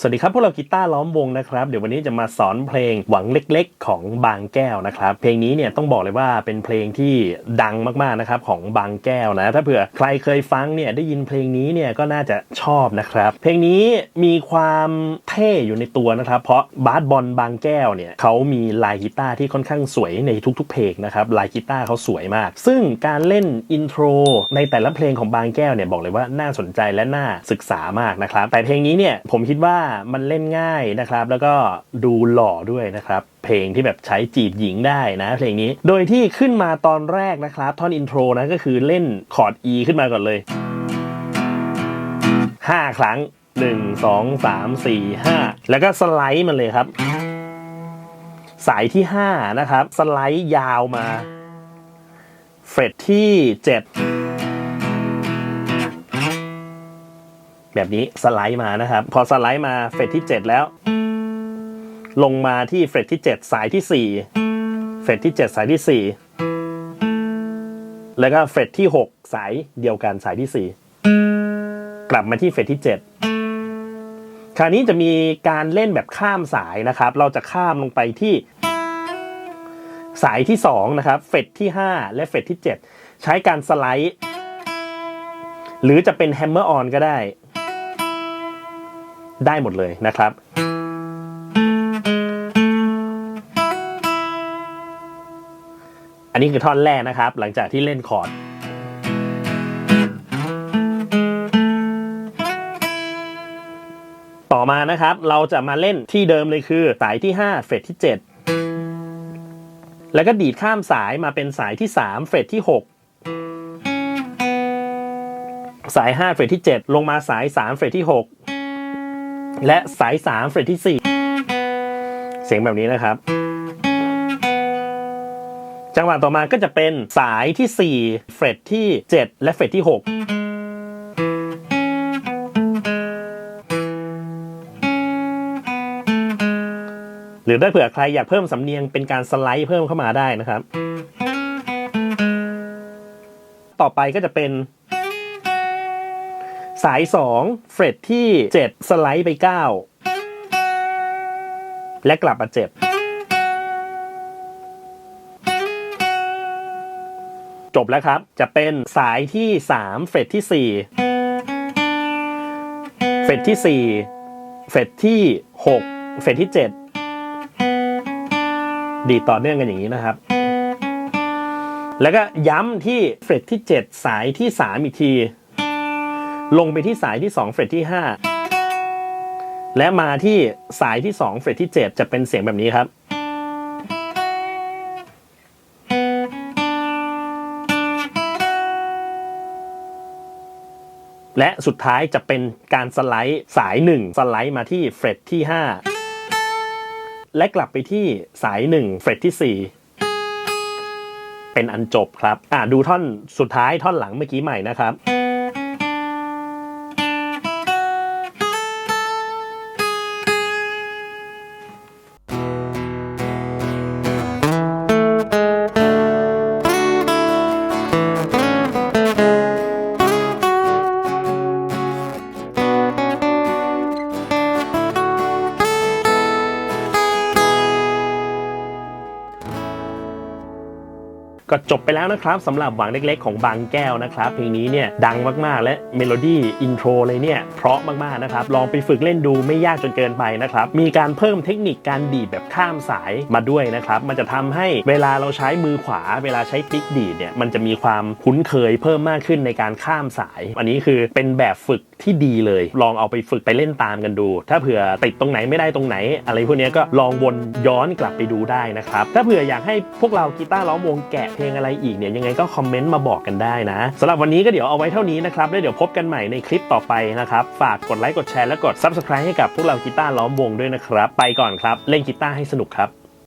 สวัสดีครับพวกเรากีตาร์ล้อมวงนะครับ เดี๋ยววันนี้จะมาสอนเพลงหวังเล็กๆ ของบางแก้วนะครับ เพลงนี้เนี่ยต้องบอกเลยว่าเป็นเพลงที่ดังมากๆนะครับของบางแก้วนะ ถ้าเผื่อใครเคยฟังเนี่ยได้ยินเพลงนี้เนี่ยก็น่าจะชอบนะครับ เพลงนี้มีความเท่อยู่ในตัวนะครับ เพราะบาสบอลบางแก้วเนี่ยเขามีลายกีตาร์ที่ค่อนข้างสวยในทุก ๆ เพลงนะครับลายกีตาร์เขาสวยมาก ซึ่งการเล่นอินโทรในแต่ละเพลงของบางแก้วเนี่ยบอกเลยว่าน่าสนใจและน่าศึกษามากนะครับแต่เพลงนี้เนี่ยผมคิดว่ามันเล่นง่ายนะครับ แล้วก็ดูหล่อด้วยนะครับ เพลงที่แบบใช้จีบหญิงได้นะเพลงนี้ โดยที่ขึ้นมาตอนแรกนะครับ ท่อนอินโทรนะก็คือเล่นคอร์ด E ขึ้นมาก่อนเลย 5 ครั้ง 1 2 3 4 5 แล้วก็สไลด์มันเลยครับ สายที่ 5 นะครับ สไลด์ยาวมา เฟรตที่ 7 แบบนี้สไลด์มานะครับ พอสไลด์มาเฟรตที่ 7 แล้ว ลงมาที่เฟรตที่ 7 สายที่ 4 เฟรตที่ 7 สายที่ 4 แล้วก็เฟรตที่ 6 สายเดียวกันสายที่ 4 กลับมาที่เฟรตที่ 7 คราวนี้จะมีการเล่นแบบข้ามสายนะครับ เราจะข้ามลงไปที่ สายที่ 2 นะครับ เฟรตที่ 5 และเฟรตที่ 7 ใช้การสไลด์หรือจะเป็นแฮมเมอร์ออนก็ได้ ได้หมดเลยนะครับ อันนี้คือท่อนแรกนะครับ หลังจากที่เล่นคอร์ดต่อมานะครับเราจะมาเล่นที่เดิมเลยคือสายที่ 5 เฟรตที่ 7 แล้วก็ดีดข้ามสายมาเป็นสายที่ 3 เฟรตที่ 6 สาย 5 เฟรตที่ 7 ลงมาสาย 3 เฟรตที่ 6 และสาย3เฟรตที่ 4 เสียงแบบนี้นะครับ จังหวะต่อมาก็จะเป็นสายที่ 4 เฟรตที่ 7 และเฟรตที่ 6หรือถ้าเผื่อใครอยากเพิ่มสำเนียงเป็นการสไลด์เพิ่มเข้ามาได้นะครับ ต่อไปก็จะเป็น สาย 2 เฟรตที่ 7 สไลด์ไป 9 และกลับมา7จบแล้วครับ จะเป็นสายที่ 3 เฟรตที่ 4 เฟรตที่ 4 เฟรตที่ 6 เฟรตที่ 7 ดีต่อเนื่องกันอย่างนี้นะครับแล้วก็ย้ำที่เฟรตที่ 7 สายที่ 3 อีกที ลงไปที่สายที่ 2 เฟรตที่ 5 และมาที่สายที่ 2 เฟรตที่ 7 จะเป็นเสียงแบบนี้ครับ และสุดท้ายจะเป็นการสไลด์สาย 1 สไลด์มาที่เฟรตที่ 5 และกลับไปที่สาย 1 เฟรตที่ 4เป็นอันจบครับ อ่าดูท่อนสุดท้ายท่อนหลังเมื่อกี้ใหม่นะครับ ก็จบไปแล้วนะครับสำหรับหวังเล็กๆ ของบางแก้วนะครับเพลงนี้เนี่ยดังมากๆและเมโลดี้อินโทรเลยเนี่ยเพราะมากๆนะครับลองไปฝึกเล่นดูไม่ยากจนเกินไปนะครับมีการเพิ่มเทคนิคการดีดแบบข้ามสายมาด้วยนะครับมันจะทำให้เวลาเราใช้มือขวา เวลาใช้ปิกดีดเนี่ยมันจะมีความคุ้นเคยเพิ่มมากขึ้นในการข้ามสาย อันนี้คือเป็นแบบฝึกที่ดีเลย ลองเอาไปฝึกไปเล่นตามกันดู ถ้าเผื่อติดตรงไหนไม่ได้ตรงไหน อะไรพวกนี้ก็ลองวนย้อนกลับไปดูได้นะครับถ้าเผื่ออยากให้พวกเรากีตาร์ล้อมวงแกะเพลงอะไรอีกเนี่ยยังไงก็คอมเมนต์มาบอกกันได้นะสำหรับวันนี้ก็เดี๋ยวเอาไว้เท่านี้นะครับแล้วเดี๋ยวพบกันใหม่ในคลิปต่อไปนะครับ ฝากกดไลค์กดแชร์และกด Subscribe ให้กับพวกเรากีตาร์ล้อมวงด้วยนะครับ ไปก่อนครับ เล่นกีตาร์ให้สนุกครับ